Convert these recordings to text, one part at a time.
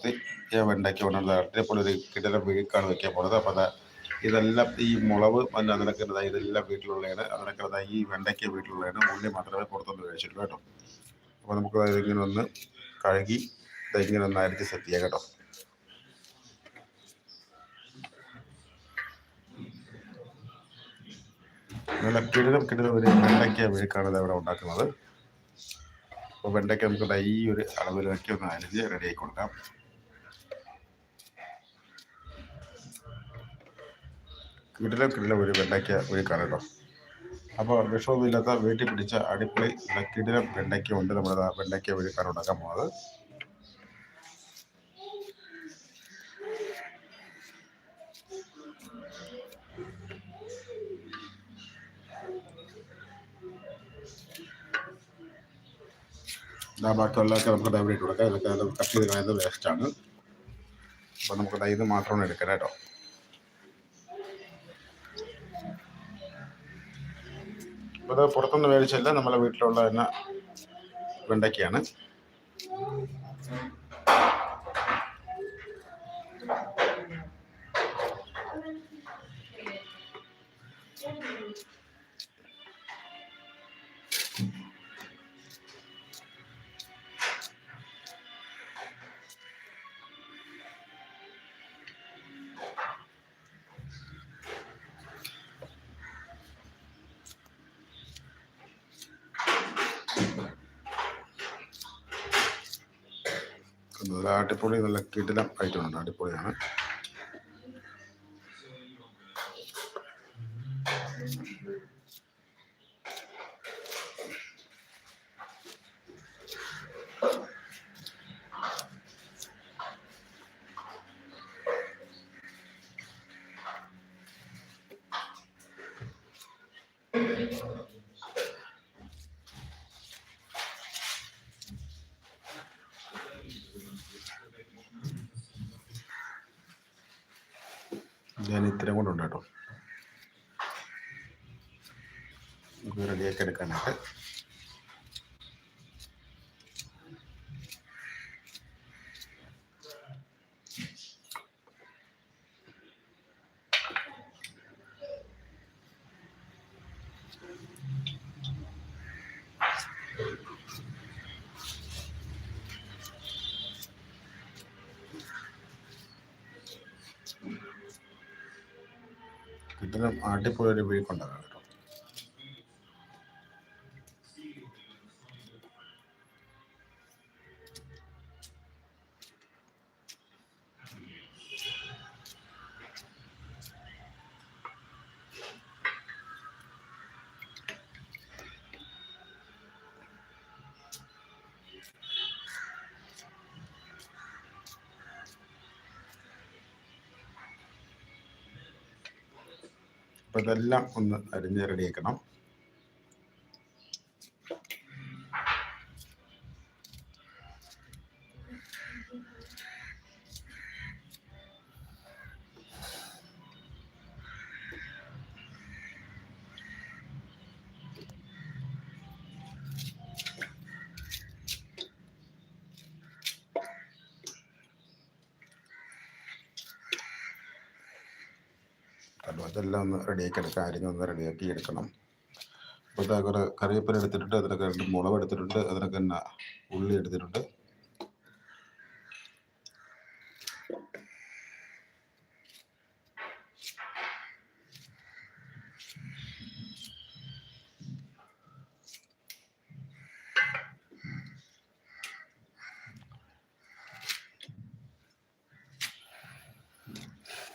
വളർത്തി ഉണ്ടാക്കി കൊണ്ടുവന്നത്. അതേപോലെ ഒരു കിടല വീക്കാണ് വെക്കാൻ പോണത്. അപ്പോൾ അതാ ഇതെല്ലാം ഈ മുളവ് പിന്നെ അതിനൊക്കെ ഇതെല്ലാം വീട്ടിലുള്ളതാണ്. അതിനൊക്കെ ഈ വെണ്ടയ്ക്ക വീട്ടിലുള്ളതാണ്. ഉള്ളി മാത്രമേ പുറത്തുനിന്ന് കഴിച്ചിട്ടുള്ളൂ കേട്ടോ. അപ്പോൾ നമുക്ക് ഇതിങ്ങനെ ഒന്ന് കഴുകി ഇങ്ങനെ ഒന്ന് അരിച്ച് സെറ്റ് ചെയ്യാം കേട്ടോ. നല്ല കിടിലം കിടിലം ഒരു വെണ്ടയ്ക്ക ഇത് ഇവിടെ ഉണ്ടാക്കുന്നത്. അപ്പോൾ വെണ്ടയ്ക്ക നമുക്ക് ഈ ഒരു അളവിലേക്ക് ഒന്ന് അരിഞ്ഞ് റെഡിയാക്കി കൊടുക്കാം. കിടിലം കിടിലം ഒരു വെണ്ടയ്ക്ക ഒരു കേട്ടോ. അപ്പോൾ വിഷമൊന്നുമില്ലാത്ത വീട്ടിൽ പിടിച്ച അടിപൊളി കിടിലം വെണ്ടയ്ക്ക ഉണ്ട്. നമ്മുടെ വെണ്ടയ്ക്ക വീക്കാണ് ഉണ്ടാക്കാൻ പോകുന്നത്. ഇതാ ബാക്കിയുള്ളതൊക്കെ നമുക്ക് ഇട്ട് കൊടുക്കാം. ഇതൊക്കെ കട്ട് ചെയ്ത് കളയുന്നത് വേസ്റ്റാണ് അപ്പോൾ നമുക്ക് ഇത് മാത്രമാണ് എടുക്കാം കേട്ടോ. അപ്പോൾ ഇത് പുറത്തുനിന്ന് മേടിച്ചല്ല നമ്മളെ വീട്ടിലുള്ള തന്നെ വെണ്ടയ്ക്കയാണ്. നല്ല അടിപൊളി നല്ല കിടിലം ആയിട്ടുണ്ട് അടിപൊളിയാണ്. ഞാൻ ഇത്രയും കൊണ്ടുണ്ട് കേട്ടോ നമുക്ക് റെഡിയാക്കി എടുക്കാനായിട്ട്. കിട്ടുന്ന അടിപൊളി ഒരു വീക്കുണ്ടാകാം അപ്പോൾ ഇതെല്ലാം ഒന്ന് അരിഞ്ഞ് റെഡിയാക്കണം അപ്പോൾ അതെല്ലാം ഒന്ന് റെഡിയാക്കി എടുക്കാം. അരിഞ്ഞൊന്ന് റെഡിയാക്കി എടുക്കണം. അപ്പോൾ കുറേ കറിവേപ്പില എടുത്തിട്ടുണ്ട്. അതിനൊക്കെ രണ്ട് മുളക് എടുത്തിട്ടുണ്ട്. അതിനൊക്കെ തന്നെ ഉള്ളി എടുത്തിട്ടുണ്ട്.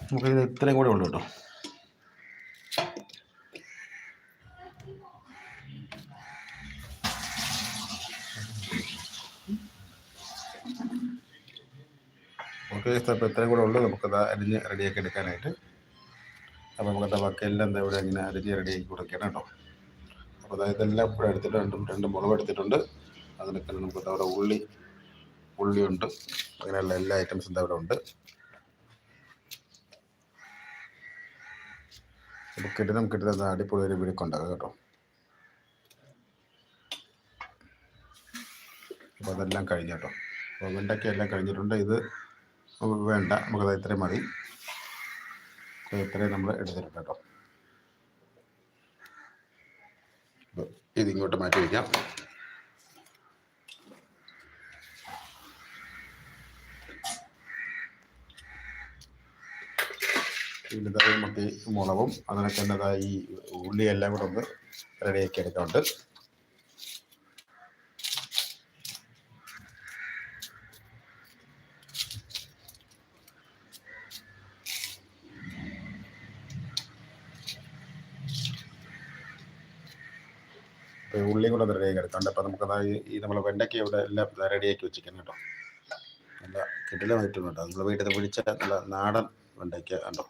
നമുക്ക് ഇത് ഇത്രയും കൂടെ ഉള്ളൂ കേട്ടോ. ഓക്കെ അപ്പോൾ ഇത്രയും കൂടെ ഉള്ളൂ. നമുക്കത് അരിഞ്ഞ് റെഡിയാക്കി എടുക്കാനായിട്ട്. അപ്പോൾ നമുക്കത് ബാക്കിയെല്ലാം എന്താ ഇവിടെ ഇങ്ങനെ അരിഞ്ഞ് റെഡിയാക്കി കൊടുക്കണം കേട്ടോ. അപ്പോൾ അതായത് എല്ലാം ഇവിടെ എടുത്തിട്ട് രണ്ടും മുളക് എടുത്തിട്ടുണ്ട്. അതിനൊക്കെ നമുക്ക് അവിടെ ഉള്ളി ഉള്ളിയുണ്ട്. അങ്ങനെയുള്ള എല്ലാ ഐറ്റംസും എന്താ ഇവിടെ ഉണ്ട്. അപ്പോൾ കിട്ടുന്ന കിട്ടുന്ന അടിപൊളി ഒരു വിളിക്കുണ്ടാകും കേട്ടോ. അപ്പോൾ അതെല്ലാം കഴിഞ്ഞു കേട്ടോ. അപ്പോൾ വെണ്ടയ്ക്ക എല്ലാം കഴിഞ്ഞിട്ടുണ്ട്. ഇത് നമുക്ക് വേണ്ട. നമുക്കത് ഇത്രയും മതി. ഇത്രയും നമ്മൾ എടുത്തിട്ടുണ്ട് കേട്ടോ. ഇതിങ്ങോട്ട് മാറ്റി വയ്ക്കാം ഇതിന്റെ നമുക്ക് ഈ മുളകും അതിനൊക്കെ എന്നതായി ഉള്ളി എല്ലാം കൂടെ ഒന്ന് റെഡിയാക്കി എടുക്കാറുണ്ട് ഉള്ളിയും കൂടെ റെഡി റെഡിയാക്കി എടുക്കാണ്ട് അപ്പോൾ നമുക്കത് ഈ നമ്മൾ വെണ്ടയ്ക്ക ഇവിടെ എല്ലാം റെഡിയാക്കി വെച്ചിരിക്കുന്നു കേട്ടോ. നല്ല കിടിലമായിട്ടുണ്ട് കേട്ടോ. നമ്മൾ വീട്ടിൽ നിന്ന് പിടിച്ച നല്ല നാടൻ വെണ്ടയ്ക്ക കണ്ടോ?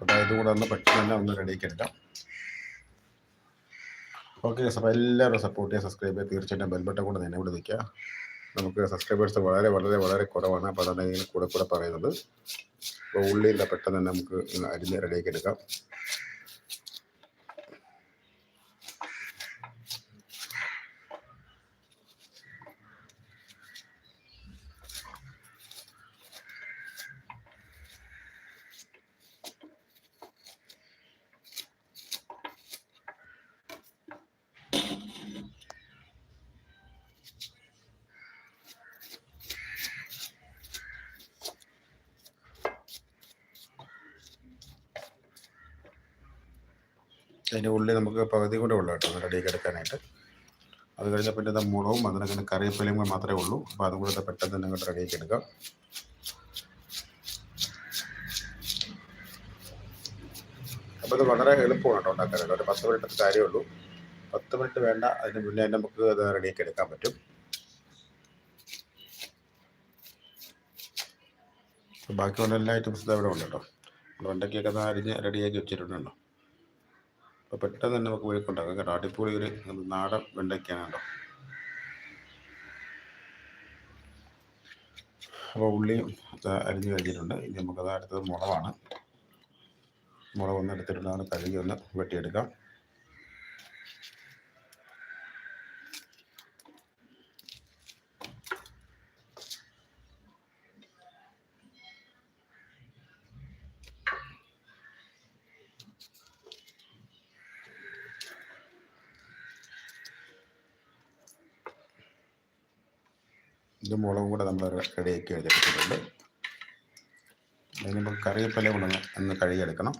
അപ്പോൾ ഇതും കൂടെ ഒന്ന് പെട്ടെന്ന് തന്നെ ഒന്ന് റെഡിയാക്കി എടുക്കാം. ഓക്കെ അപ്പോൾ എല്ലാവരും സപ്പോർട്ട് ചെയ്യുക സബ്സ്ക്രൈബ് ചെയ്യുക തീർച്ചയായിട്ടും ബെൽബട്ടൺ കൂടെ തന്നെ ഇവിടെ നിൽക്കുക. നമുക്ക് സബ്സ്ക്രൈബേഴ്സ് വളരെ വളരെ വളരെ കുറവാണ്. അപ്പോൾ അതാണ് ഇതിന് കൂടെ കൂടെ പറയുന്നത്. അപ്പോൾ ഉള്ളിയില്ല പെട്ടെന്ന് തന്നെ നമുക്ക് അരിഞ്ഞ് റെഡിയാക്കി എടുക്കാം. അതിന്റെ ഉള്ളിൽ നമുക്ക് പകുതി കൂടെ ഉള്ളു കേട്ടോ ഒന്ന് റെഡിയാക്കി എടുക്കാനായിട്ട്. അത് കഴിഞ്ഞാൽ പിന്നെ ഇത് മുളകും അതിനൊക്കെ കറിവേപ്പിലയും കൂടെ മാത്രമേ ഉള്ളൂ. അപ്പോൾ അതും കൂടെ പെട്ടെന്ന് തന്നെ അങ്ങോട്ട് റെഡിയാക്കി എടുക്കാം. അപ്പോൾ ഇത് വളരെ എളുപ്പമാണ് കേട്ടോ ഉണ്ടാക്കാനായിട്ട്. ഒരു പത്ത് മിനിറ്റ് കാര്യമുള്ളൂ പത്ത് മിനിറ്റ് വേണ്ട അതിന് മുന്നേ നമുക്ക് അത് റെഡിയാക്കി എടുക്കാൻ പറ്റും. ബാക്കിയുള്ള എല്ലാ ഐറ്റംസും ഇവിടെ ഉണ്ട് കേട്ടോ. വെണ്ടയ്ക്കൊക്കെ അരിഞ്ഞ് റെഡിയാക്കി വെച്ചിട്ടുണ്ടോ അപ്പോൾ പെട്ടെന്ന് തന്നെ നമുക്ക് വീഴ്ക്കുണ്ടാക്കാം കേട്ടോ അടിപൊളി ഒരു നാടൻ വെണ്ടയ്ക്കാണ് കേട്ടോ. അപ്പോൾ ഉള്ളിയും അരിഞ്ഞ് കഴിഞ്ഞിട്ടുണ്ട്. ഇനി നമുക്കത് അടുത്തത് മുളകാണ് മുളക് ഒന്ന് എടുത്തിട്ടുണ്ട് അത് കഴുകി ഒന്ന് വെട്ടിയെടുക്കാം. ഇത് മുളകും കൂടെ നമ്മൾ റെഡിയാക്കി എടുത്തിട്ടുണ്ട്. അതിന് നമുക്ക് കറിവേപ്പില കൂടെ ഒന്ന് കഴുകിയെടുക്കണം.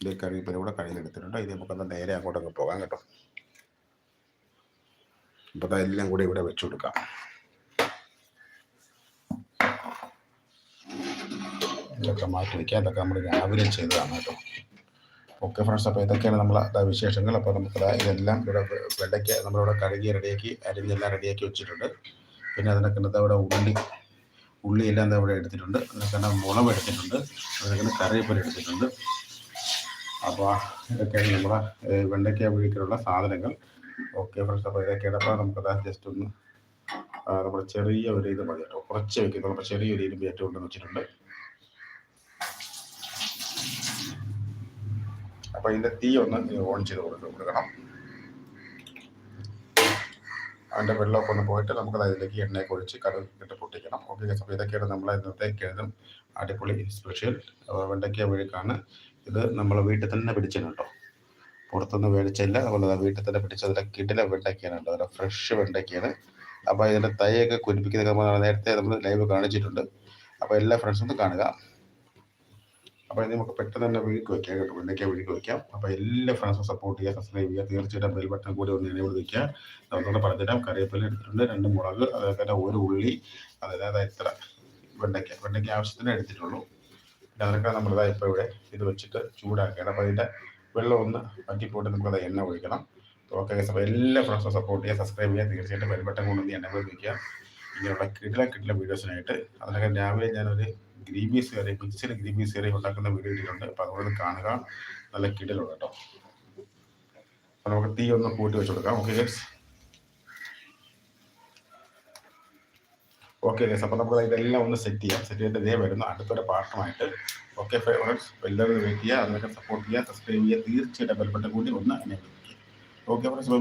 ഇത് കറിവേപ്പില കൂടെ കഴുകിയെടുത്തിട്ടുണ്ട്. ഇത് നമുക്കൊന്ന് നേരെ അങ്ങോട്ടൊക്കെ പോകാം കേട്ടോ. അപ്പോൾ അതെല്ലാം കൂടി ഇവിടെ വെച്ചു കൊടുക്കാം. ഇതൊക്കെ മാറ്റി വയ്ക്കാം അതൊക്കെ നമ്മൾ രാവിലെ ചെയ്തതാണ് കേട്ടോ. ഓക്കെ ഫ്രണ്ട്സ് അപ്പോൾ ഇതൊക്കെയാണ് നമ്മൾ വിശേഷങ്ങൾ. അപ്പോൾ നമുക്ക് ഇതെല്ലാം ഇവിടെ വെള്ളയ്ക്ക് നമ്മളിവിടെ കഴുകി റെഡിയാക്കി അരിഞ്ഞെല്ലാം റെഡിയാക്കി വെച്ചിട്ടുണ്ട്. പിന്നെ അതിനൊക്കെ ഇവിടെ ഉള്ളി ഉള്ളിയെല്ലാം എന്താ ഇവിടെ എടുത്തിട്ടുണ്ട്. അതിനൊക്കെ മുളക് എടുത്തിട്ടുണ്ട്. അതിനൊക്കെ കറിവേപ്പില എടുത്തിട്ടുണ്ട്. അപ്പോൾ ഇതൊക്കെയാണ് നമ്മുടെ വെണ്ടയ്ക്ക വീട്ടിലുള്ള സാധനങ്ങൾ. ഓക്കെ ഫ്രണ്ട്സ് അപ്പോൾ ഇതൊക്കെയാണ്. അപ്പോൾ നമുക്കത് ജസ്റ്റ് ഒന്ന് നമ്മുടെ ചെറിയ ഒരു ഇത് മതി കേട്ടോ. കുറച്ച് വെക്കുന്നുള്ളൂ നമ്മുടെ ചെറിയൊരു ഇരുമ്പ് ഏറ്റവും ഉണ്ടെന്ന് വെച്ചിട്ടുണ്ട്. അപ്പോൾ ഇതിന്റെ തീ ഒന്ന് ഓൺ ചെയ്ത് കൊടുക്കണം. അതിന്റെ വെള്ളമൊക്കെ ഒന്ന് പോയിട്ട് നമുക്ക് അതിലേക്ക് എണ്ണയൊക്കെ ഒഴിച്ച് കടുകിട്ട് പൊട്ടിക്കണം. ഓക്കെ അപ്പോൾ ഇതൊക്കെയാണ് നമ്മൾ ഇന്നത്തെ കിഴതും അടിപൊളി സ്പെഷ്യൽ വെണ്ടയ്ക്ക വഴിക്കാണ് ഇത് നമ്മൾ വീട്ടിൽ തന്നെ പിടിച്ചത് കേട്ടോ പുറത്തുനിന്ന് മേടിച്ചില്ല. അതുപോലെ വീട്ടിൽ തന്നെ പിടിച്ചതിന്റെ കിടില വെണ്ടയ്ക്കാണ് കേട്ടോ അതിന്റെ ഫ്രഷ് വെണ്ടയ്ക്കാണ് അപ്പോൾ ഇതിന്റെ തൈയൊക്കെ കുരിപ്പിക്കുന്ന നേരത്തെ നമ്മൾ ലൈവ് കാണിച്ചിട്ടുണ്ട്. അപ്പോൾ എല്ലാ ഫ്രണ്ട്സും കാണുക. അപ്പോൾ ഇത് നമുക്ക് പെട്ടെന്ന് തന്നെ വീക്ക് വയ്ക്കാം കേട്ടോ എന്തൊക്കെയാ വീക്ക്. വയ്ക്കാം അപ്പോൾ എല്ലാ ഫ്രണ്ട്സും സപ്പോർട്ട് ചെയ്യുക സബ്സ്ക്രൈബ് ചെയ്യുക. തീർച്ചയായിട്ടും ബെൽ ബട്ടൺ കൂടി ഒന്ന് എനേബിൾ വയ്ക്കുക നമുക്കൊന്ന് പറഞ്ഞുതരാം. കറിവേപ്പില എടുത്തിട്ടുണ്ട് രണ്ട് മുളക് അതുപോലെ തന്നെ ഒരു ഉള്ളി അതായത് എത്ര? വെണ്ടയ്ക്ക. വെണ്ടയ്ക്ക ആവശ്യത്തിന് എടുത്തിട്ടുള്ളൂ. പിന്നെ അതൊക്കെ നമ്മളിതാ ഇപ്പോൾ ഇവിടെ ഇത് വെച്ചിട്ട് ചൂടാക്കുകയാണ്. അപ്പോൾ അതിന്റെ വെള്ളം ഒന്ന് പറ്റിപ്പോയിട്ട് നമുക്കത് എണ്ണ ഒഴിക്കണം. ഓക്കെ അപ്പോൾ എല്ലാ ഫ്രണ്ട്സും സപ്പോർട്ട് ചെയ്യുക സബ്സ്ക്രൈബ് ചെയ്യുക. തീർച്ചയായിട്ടും ബെൽ ബട്ടൺ കൊണ്ടുവന്ന് എണ്ണ വയ്ക്കുക ഇങ്ങനെയുള്ള കിടില കിടില വീഡിയോസിനായിട്ട് അതിനൊക്കെ രാവിലെ ഞാനൊരു ഗ്രീൻ കറി മിക്സിൽ ഗ്രീൻ കറി ഉണ്ടാക്കുന്ന വീഡിയോ ഇട്ടിട്ടുണ്ട് അപ്പോൾ കാണുക. നല്ല കിടലുണ്ട് കേട്ടോ. അപ്പോൾ നമുക്ക് തീ ഒന്ന് കൂട്ടി വെച്ച് കൊടുക്കാം. ഓക്കെ ഗസ് ഓക്കെ ഗസ് അപ്പോൾ നമുക്ക് ഇതെല്ലാം ഒന്ന് സെറ്റ് ചെയ്യാം. സെറ്റ് ചെയ്തിട്ട് ഇതേ വരുന്നു. അടുത്തൊരു പാർട്ടുമായിട്ട് ഓക്കെ ഫേവറേറ്റ്സ് എല്ലാവരും വെയിറ്റ് ചെയ്യുക. അതിനൊക്കെ സപ്പോർട്ട് ചെയ്യുക സബ്സ്ക്രൈബ് ചെയ്യുക. തീർച്ചയായിട്ടും ബെൽബട്ടൺ കൂടി ഒന്ന് എന്നെ ഓക്കെ ഫ്രണ്ട്സ്